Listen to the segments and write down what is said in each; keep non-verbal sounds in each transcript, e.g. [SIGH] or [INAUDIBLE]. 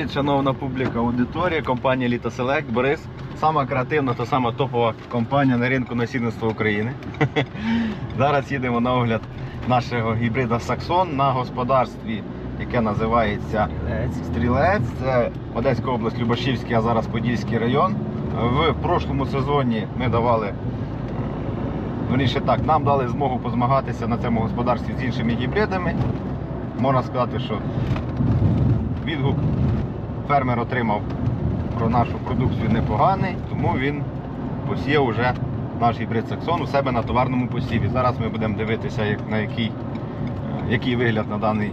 привіт, шановна публіка, аудиторія, компанія Літа Селект, Борис. Сама креативна та сама топова компанія на ринку насінництва України. [LAUGHS] Зараз їдемо на огляд нашого гібрида Саксон на господарстві, яке називається Стрілець. Це Одеська область, Любашівський, а зараз Подільський район. В прошлому сезоні ми давали. Верніше так, нам дали змогу позмагатися на цьому господарстві з іншими гібридами. Можна сказати, що відгук фермер отримав про нашу продукцію непоганий, тому він посіяв уже наш гібрид Саксон у себе на товарному посіві. Зараз ми будемо дивитися, як, на який, е, який вигляд на даний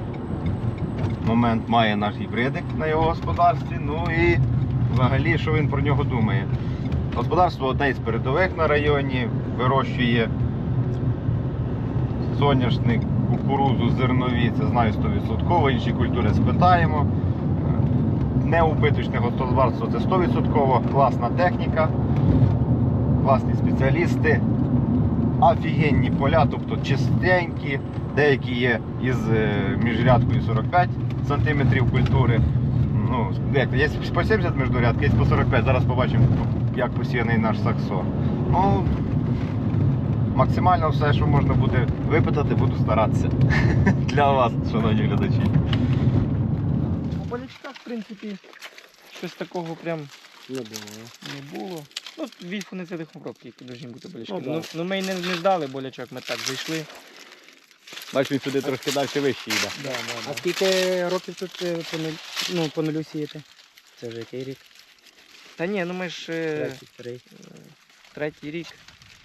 момент має наш гібридик на його господарстві. Ну і взагалі, що він про нього думає. Господарство одне із передових на районі, вирощує соняшник, кукурузу, зернові, це знаю 100%, інші культури спитаємо. Неубиточне господарство це 100%, класна техніка, класні спеціалісти, офігенні поля, тобто чистенькі, деякі є із е, міжрядкою 45 см культури. Ну, є по 70 міжрядки, є по 45. Зараз побачимо, як посіяний наш саксон. Ну, максимально все, що можна буде випитати, буду старатися. [LAUGHS] Для вас, шановні глядачі. У в принципі, щось такого прям Не було. не було. Ну, від фуницидних обробки, які повинні бути болячки. Ну, Ну, да. ну, ми й не, не ждали болячок, ми так зайшли. Бачиш, він сюди трошки далі вище йде. Да, А скільки років тут е, по нуль, ну, по нулю сіяти? Це вже який рік? Та ні, ну ми ж е, Третій, третій. третій рік,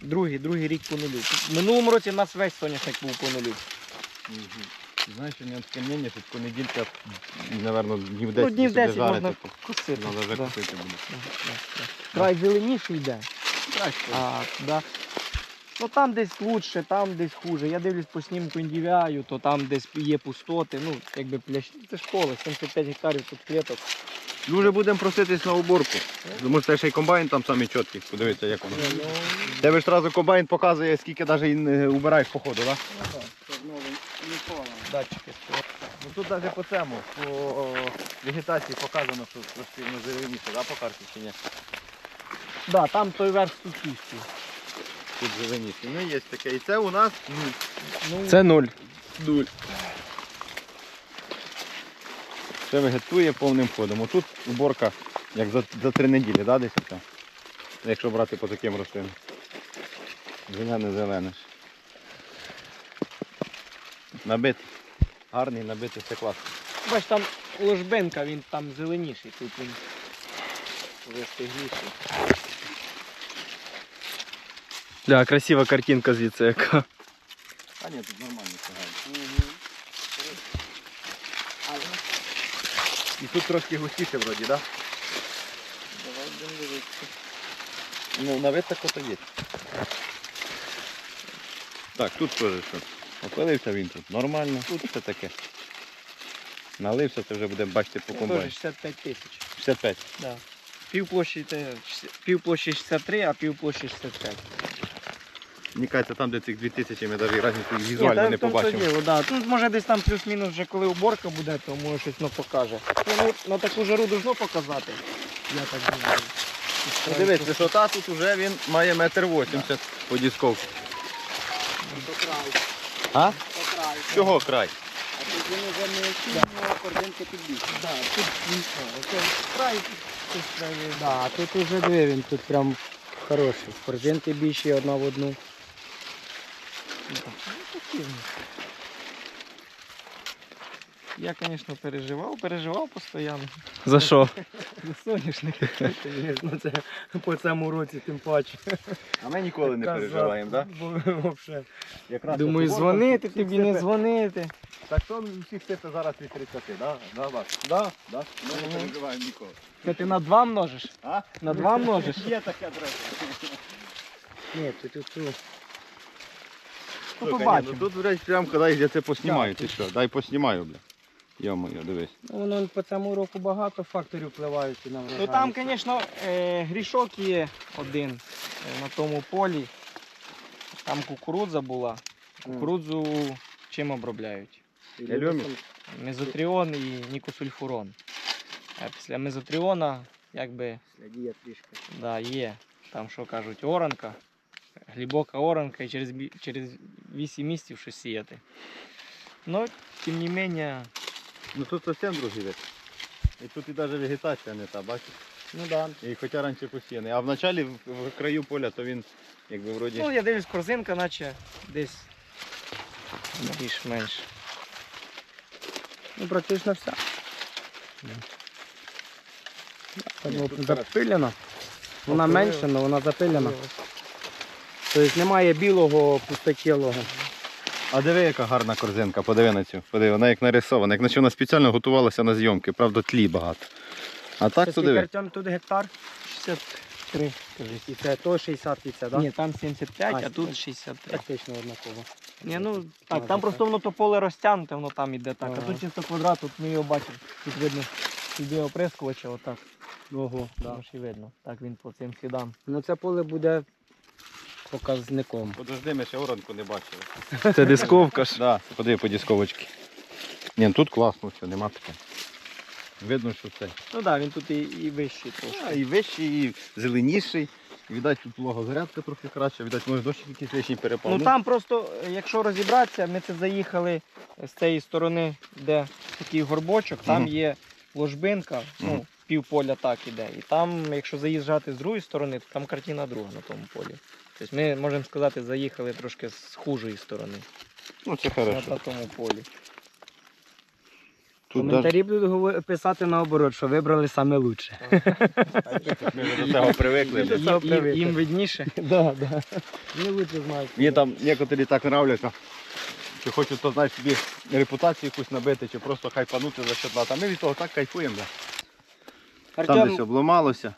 другий, другий рік по нулю. В минулому році в нас весь соняшник був по нулю. Знаєш, у мене таке мнення, що понеділька, напевно, днів 10 ну, днів 10 можна косити. Треба вже да. купити буде. Да, да, да. Край зеленіший йде. Краще. А, да. Ну там десь лучше, там десь хуже. Я дивлюсь по снімку індивіаю, то там десь є пустоти. Ну, якби плящ. Це школа, 75 гектарів тут клеток. Дуже будемо проситись на уборку. Тому що ще й комбайн там самі чіткий. Подивіться, як воно. Тебе ж одразу комбайн показує, скільки навіть убираєш по ходу, так? Датчики. Ну тут навіть по цьому, по вегетації показано, що трошки зеленіше, да, по карті чи ні? да, там той верх сухіший. Тут зеленіше. Ну є таке. І це у нас Ну, Це нуль. Дуль. Це вегетує повним ходом. Отут уборка як за, за три неділі, да, десь оце? Якщо брати по таким рослинам. Зелене зелене. ж. Набитий. Гарний, набитий, все класно. Бач, там ложбинка, він там зеленіший, тут він вже стигліший. Да, красива картинка звідси яка. А ні, тут нормально все І тут трошки густіше вроді, так? Да? Давай будемо дивитися. Ну, на вид так ото є. Так, тут теж що. Опилився він тут. Нормально. Тут все таке. Налився, це вже буде бачити по Ну, комбайну. теж 65 тисяч. 65. Да. Пів площі, те, пів площі 63, а пів площі 65. Мені кажеться, там, де цих 2000, ми навіть різницю Ні, візуально не то побачимо. да. Тут може десь там плюс-мінус вже коли уборка буде, то може щось ну, покаже. Ну, на таку жару должно показати. Я так думаю. Ну, Дивись, висота тут вже він має метр 80 по дісковці. По краю. А? По краю. Чого край? А тут він вже не сильно корзинка підбільше. Да, тут дійсно. Оце край тут край. Да, а тут уже диви, він тут прям хороший. Корзинки більші одна в одну. Я, звісно, переживав, переживав постійно. За що? [LAUGHS] За соняшник, звісно, це по цьому році тим паче. А ми ніколи не переживаємо, так? Вообще. Якраз Думаю, дзвонити тобі, не дзвонити. Так що всіх сипе зараз від 30, да? Да, вас? Да. Да? Ми не переживаємо ніколи. Це ти на два множиш? А? На два множиш? Є таке адреса. Ні, тут тут. Ну, побачимо. Ну, тут, блядь, прям коли я це поснімаю, ти що? Дай поснімаю, бля. Йо-моє, дивись. Ну, воно по цьому року багато факторів впливають на врожай. Ну там, звісно, е, грішок є один е, на тому полі. Там кукурудза була. Кукурудзу чим обробляють? Ельомі? Мезотріон і нікосульфурон. А після мезотріона, якби, Слідіє трішки. да, є. Там, що кажуть, оранка, глибока оранка і через, через 8 місяців щось сіяти. Ну, тим не менше, Ну тут зовсім другий вид. І тут і навіть вегетація не та, бачиш? Ну да. І хоча раніше посіяний. А в началі в, краю поля, то він якби вроді. ну, я дивлюсь, корзинка, наче десь більш-менш. Ну практично все. Запилена. Вона менша, але вона запилена. Тобто немає білого пустотілого. А диви, яка гарна корзинка, подиви на цю. Подиви, вона як нарисована, як наче вона спеціально готувалася на зйомки, правда, тлі багато. А так диви. Артем тут гектар? 63, кажись. І це то 60 і це, так? Ні, там 75, а, А, тут ну, 63. Практично однаково. Ні, ну так, там просто воно то поле розтягнуте, воно там іде так. А Ага. тут чисто квадрат, тут ми його бачимо. Тут видно сюди оприскувача, отак. Ого, да. Тому що і видно. Так він по цим слідам. Ну це поле буде показником. Подожди, ми ще оранку не бачили. Це дисковка ж. Да, подиви по дисковочці. Ні, ну тут класно, все, нема таке. Видно, що це. Ну так, да, він тут і, і вищий трошки. А, і вищий, і зеленіший. І, видать, тут вологозарядка трохи краща, видать, може дощик якийсь лишній перепав. Ну там просто, е, якщо розібратися, ми це заїхали з цієї сторони, де такий горбочок, там Мгм. є ложбинка, Мгм. ну, пів поля так іде. І там, якщо заїжджати з другої сторони, то там картина друга на тому полі. Тобто ми, можемо сказати, заїхали трошки з хужої сторони. ну це хорошо. На тому полі. Тут Коментарі будуть говор- писати наоборот, що вибрали саме лучше. Ми вже до цього привикли. Їм, їм видніше. [LAUGHS] Да, да. Вони лучше знають. Мені там некоторі так нравляться. Чи хочуть, то знаєш, собі репутацію якусь набити, чи просто хайпанути за щодла. А ми від того так кайфуємо. Да. Там десь Артем, обломалося.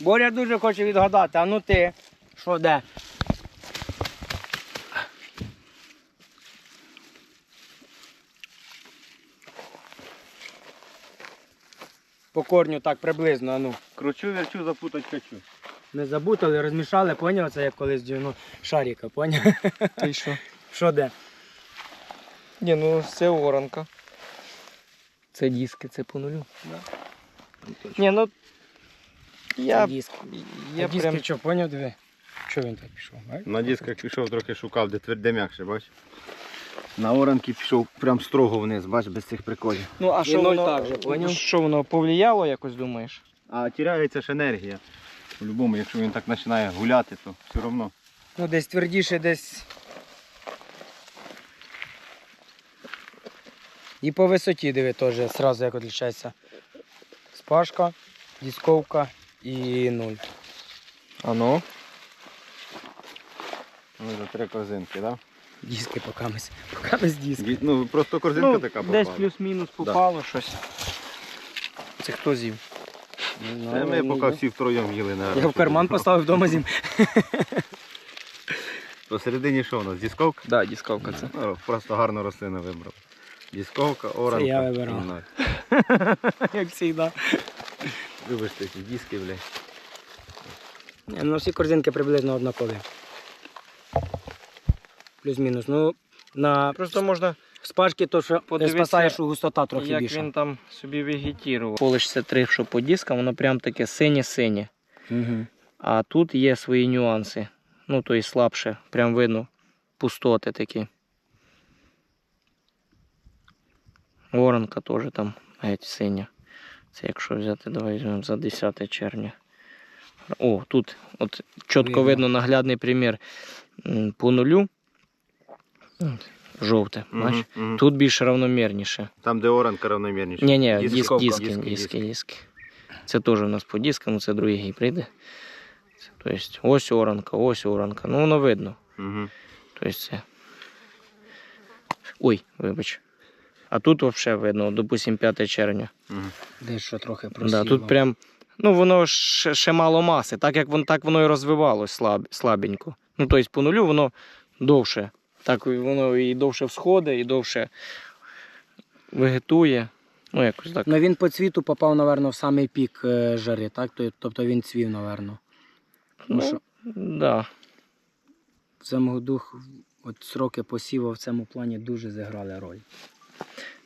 Боря дуже хоче відгадати, а ну ти, що де? По корню так приблизно, а ну. Кручу, верчу, запутать хочу. Не забутали, розмішали, поняв? Це як колись ну, шаріка, поняв? Ти що? [LAUGHS] Що де? Ні, ну це оранка. Це диски, це по нулю. Ні, ну я, Це диск. я а диски прям що, поняв, диви? Що він так пішов? бачиш? На дисках пішов, трохи шукав, де тверде м'якше, бач. На оранки пішов прям строго вниз, бач, без цих приколів. Ну, а що ноль воно, так же, поняв? що воно повлияло, якось думаєш? А тіряється ж енергія. По-любому, якщо він так починає гуляти, то все одно. Ну, десь твердіше, десь. І по висоті диви теж одразу як відрізняється. Спашка, дисковка і нуль. А ну. Ну, за три корзинки, так? Диски покамись. Покамись диски. Да? Ну, просто корзинка ну, така десь плюс-мінус попало щось. Це хто з'їв? Це ми поки всі втроєм їли на Я в карман поставив вдома зім. [LAUGHS] Посередині що у нас? Дісковка? Да, дисковка це. Ну, просто гарну рослину вибрав. Дісковка, оранка. я вибирав. [LAUGHS] Як завжди. Любиш ці диски, блядь. Ну, всі корзинки приблизно однакові. Плюс-мінус. Ну, на Просто можна, спашки то, що Подивіться, спасає, що густота трохи як більша. він там собі вегетував. Поле 63, що по дискам, воно прям таке синє-синє. Угу. А тут є свої нюанси. Ну, то і слабше, прям видно пустоти такі. Воронка теж там геть синя. Це якщо взяти, давай візьмемо за 10 червня. О, тут от чітко Видно. видно наглядний примір М, по нулю. Жовте, бачиш? Мгм, мгм. Тут більш равномірніше. Там, де оранка равномірніше. Ні, ні, диск, диски, Диски, диски, диски. Це теж у нас по дискам, це другі гібриди. Це, Тобто ось оранка, ось оранка. Ну воно видно. Угу. Тобто це. Ой, вибач. А тут взагалі видно, допустим, 5 червня. Угу. Десь що трохи Да, тут прям, ну воно ще, ще мало маси, так як воно, так воно і розвивалось слаб, слабенько. Ну, тобто по нулю воно довше. Так воно і довше всходить, і довше вегетує. Ну, якось так. Ну він по цвіту попав, напевно, в самий пік е, жари, так? Тобто він цвів, напевно. Тому що Ну, да. в цьому от сроки посіву в цьому плані дуже зіграли роль.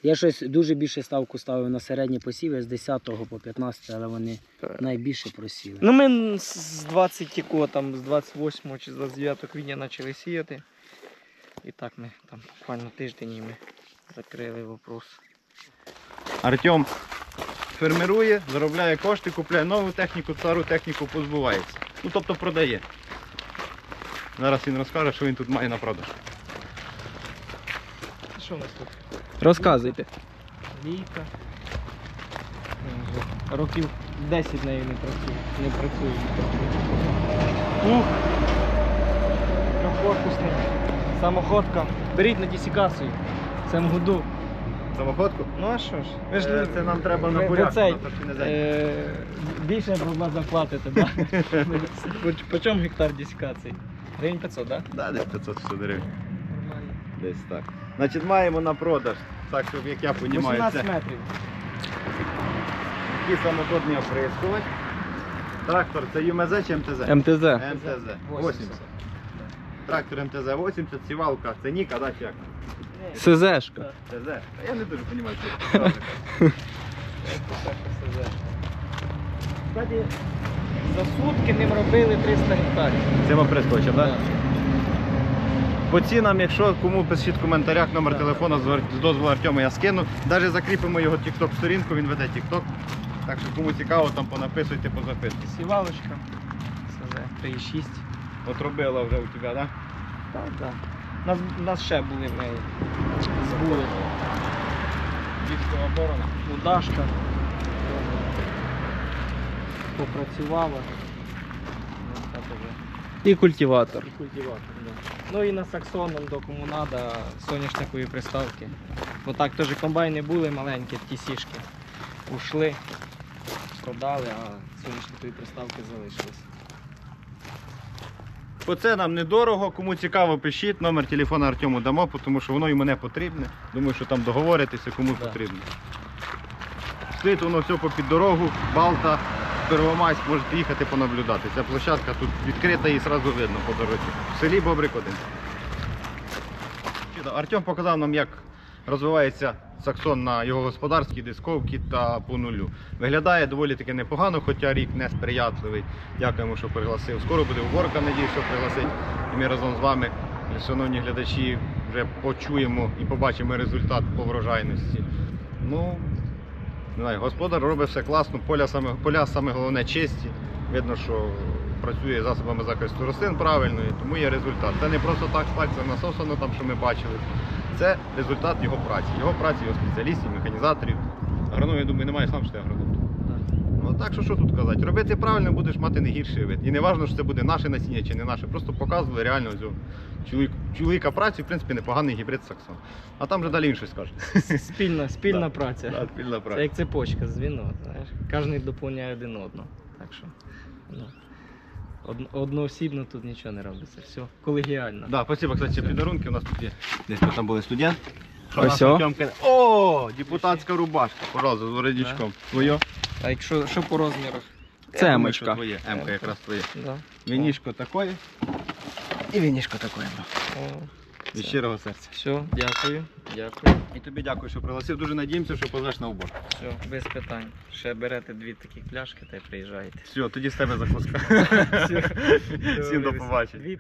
Я щось дуже більше ставку ставив на середні посіви з 10 по 15, але вони найбільше просіли. Ну ми з 20 там, з 28 чи з 29 квітня почали сіяти. І так ми там буквально тиждень і ми закрили вопрос. Артем фермерує, заробляє кошти, купляє нову техніку, стару техніку позбувається. Ну тобто продає. Зараз він розкаже, що він тут має на продаж. Що у нас тут? Розказуйте. Лійка. Років 10 нею не працює. Не працює. Ух! Трьохкорпусний. Самоходка. Беріть на дісікацію. В цьому году. Самоходку? Ну а що ж? Ви ж це нам треба на ви- ви буряк. цей, на. Е, більше бабла заплатите, так? [LAUGHS] По, по чому гектар дісікації? Гривень 500, так? Да, десь 500 гривень. Десь так. Значить, маємо на продаж. Так, щоб як я розумію, 18 це метрів. такий самоходний оприскувач. Трактор це ЮМЗ чи МТЗ? МТЗ. МТЗ. 80. Трактор МТЗ 80, сівалка, це Ніка, да, чи як? СЗшка. Та Я не дуже розумію, що це. Кстати, за сутки ним робили 300 гектарів. Цим оприскувачем, так? Да. По цінам, якщо кому пишіть в коментарях номер телефону з з дозволу Артема я скину. Навіть закріпимо його TikTok сторінку, він веде TikTok. Так що кому цікаво, там понаписуйте, позаписуйте. Сівалочка. СЗ 3,6. От робила вже у тебе, так? Так, так. Нас, нас ще були ми збули. Військова оборона. Удашка. Попрацювала. І культиватор. І культиватор, да. Ну і на саксоном до кому треба соняшникові приставки. Бо так теж комбайни були маленькі, ті сішки. Ушли, продали, а соняшникові приставки залишились. По це нам недорого, кому цікаво, пишіть, номер телефона Артему дамо, тому що воно і мене потрібне. Думаю, що там договоритися, кому Да. потрібно. Стоїть воно все попід дорогу, Балта, Первомайськ, можете їхати понаблюдати. Ця площадка тут відкрита і одразу видно по дорозі. В селі Бобрик один. Артем показав нам, як розвивається саксон на його господарській дисковці та по нулю. Виглядає доволі таки непогано, хоча рік несприятливий. Дякуємо, що пригласив. Скоро буде уборка, надію, що пригласить. І ми разом з вами, шановні глядачі, вже почуємо і побачимо результат по врожайності. Ну, не знаю, господар робить все класно, поля саме, поля саме головне чисті. Видно, що працює засобами захисту рослин правильно, і тому є результат. Це не просто так, так насосано, там, що ми бачили. Це результат його праці. Його праці, його спеціалістів, механізаторів. Агроном, я думаю, немає сам, що ти агроном. Ну так що що тут казати? Робити правильно будеш мати не гірший вид. І не важливо, що це буде наше насіння чи не наше. Просто показували реально цю чоловік, чоловіка праці, в принципі, непоганий гібрид Саксон. А там вже далі щось скаже. [LAUGHS] Спільна, спільна Да. праця. Да, спільна Це як цепочка, звіно, знаєш. Кожен доповняє один одного. Так що ну, од- одноосібно тут нічого не робиться. Все колегіально. Да, спасибо, кстати, підарунки. У нас тут є. Десь там були студент. Ось нас о. Артемка- О, депутатська рубашка. Пожалуйста, з воротничком. Твоє? А якщо що по розмірах? Я Це думаю, емочка. що Твоє. Емка якраз твоє. Да. Вінішко такое. І вінішко такое. О, Від щирого серця. все, дякую. Дякую. І тобі дякую, що пригласив. Дуже надіємося, що позвеш на убор. Все, без питань. Ще берете дві такі пляшки та й приїжджаєте. Все, тоді з тебе закуска. Всім до побачення.